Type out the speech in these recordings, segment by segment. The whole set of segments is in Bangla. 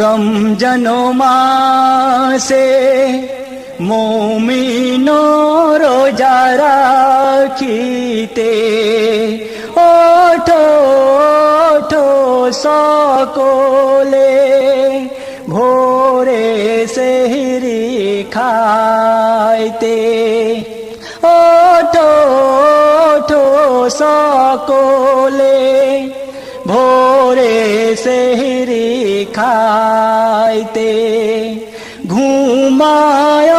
রমজান মাসে মোমিন রোজা রাখিতে। ওঠো ওঠো সকলে, ভোরে সেহরি খাইতে। ওঠো ওঠো সকলে, ভোরে সেহরি খাইতে ঘুমায়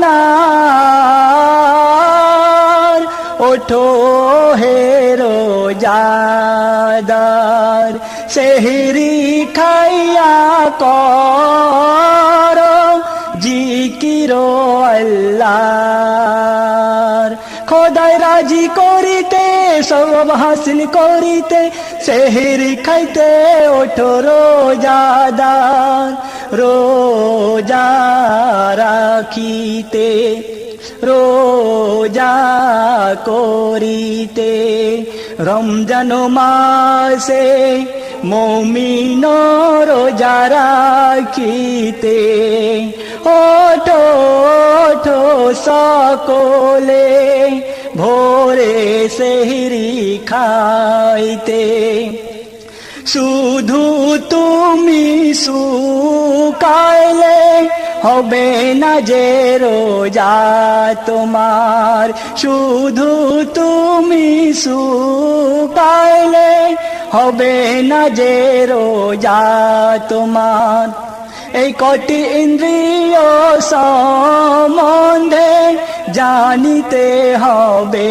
না ওঠো হেরো যাদার সেহরি খাইয়া কর জিকিরো আল্লাহর খোদায় রাজি করিতে সব হাসিল করিতে, সেহরি খাইতে ওঠো রোজাদার, রোজা রাখিতে, রোজা করিতে। রমজান মাসে মমিন রোজা রাখিতে, ওঠো ওঠো সকলে সেহরি খাইতে শুধু তুমি সুকাইলে হবে না যে রোজা তোমার শুধু তুমি সুকাইলে হবে না যে রোজা তোমার এই কটি ইন্দ্রিয় সম্বন্ধে জানিতে হবে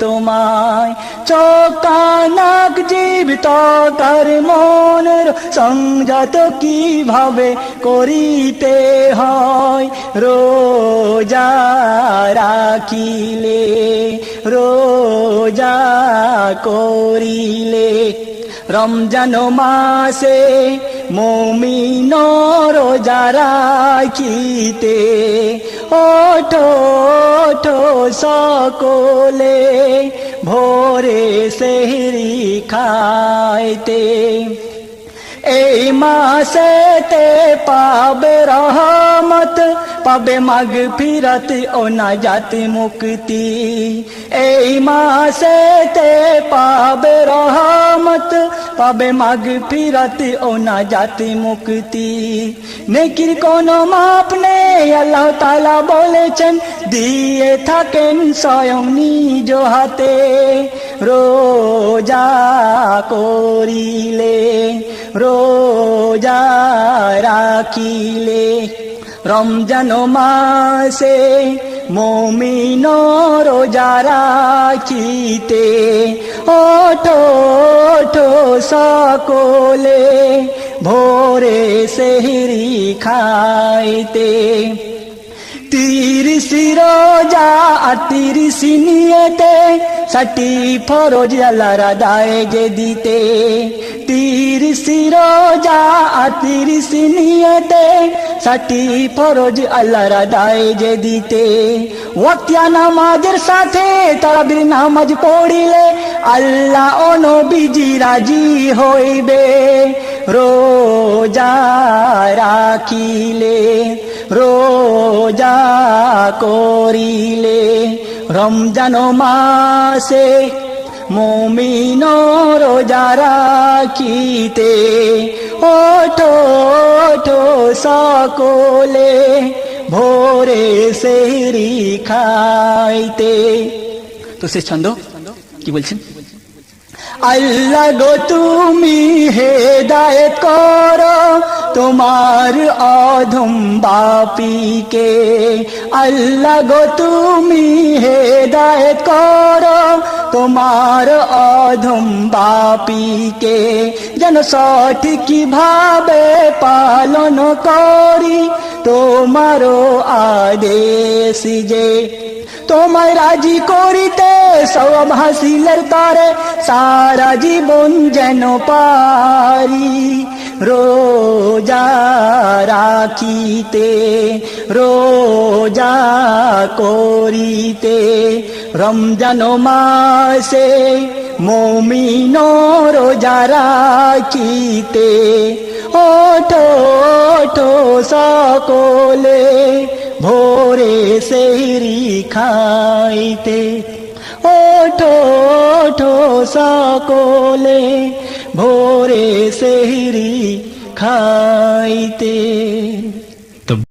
তোমায়। চোকানাক জীব তকার মনের সংযত কীভাবে করিতে হয়? রোজা রাখিলে, রোজা করিলে রমজান মাসে মমিন রোজা রাখিতে ওঠো ওঠো সকলে, ভোরে সেহরি খাইতে। এই মাসেতে পাবে রহমত, পাবে মাগ ফিরত ও না জাতি মুক্তি। এই মাসেতে পাবে রহমত পাবে মাগ ফিরত ও না জাতি মুক্তি। নেকির কোনো মাপ নেই, আল্লাহ তালা বলেছেন, দিয়ে থাকেন স্বয়ং নিজ হাতে। রোজা করিলে, রোজা রাখিলে, রমজান মাসে মমিন রোজা রাখিতে ওঠো ওঠো সকলে, ভোরে সেহরি খাইতে। তিরিশি রোজা আর তিরিশি নিয়েতে, ষাটি ফরোজ আল্লাহর দায় যে দিতে। তিরিশি রোজা আর তিরিশি নিয়েতে ষাটি ফরোজ আল্লাহর দায় যে দিতে ওয়াক্তিয়া নামাজের সাথে তারাবির নামাজ পড়িলে আল্লাহ ও নবীজি রাজি হইবে রোজা রাখিলে রোজা করিলে রমজান মাসে মমিন রোজা রাখিতে ওঠো ওঠো সকলে ভোরে সেহরি খাইতে। তো শেষ ছন্দ কি বলছেন? আল্লাহ গো, তুমি হেদায়ত করো তোমার অধম বাপিকে। আল্লাহ গো, তুমি হেদায়ত করো তোমার অধম বাপিকে। যেন সঠিক ভাবে পালন করি তোমারও আদেশ যে তোমায় রাজি করিতে সব হাসিলের তারে সারা জীবন যেন পারি। রোজা রাখিতে, রোজা করিতে রমজান মাসে মমিন রোজা রাখিতে। ওঠো সকলে ভোরে সেহরি খাইতে। ওঠো ওঠো সকলে ভোরে সেহরি খাইতে।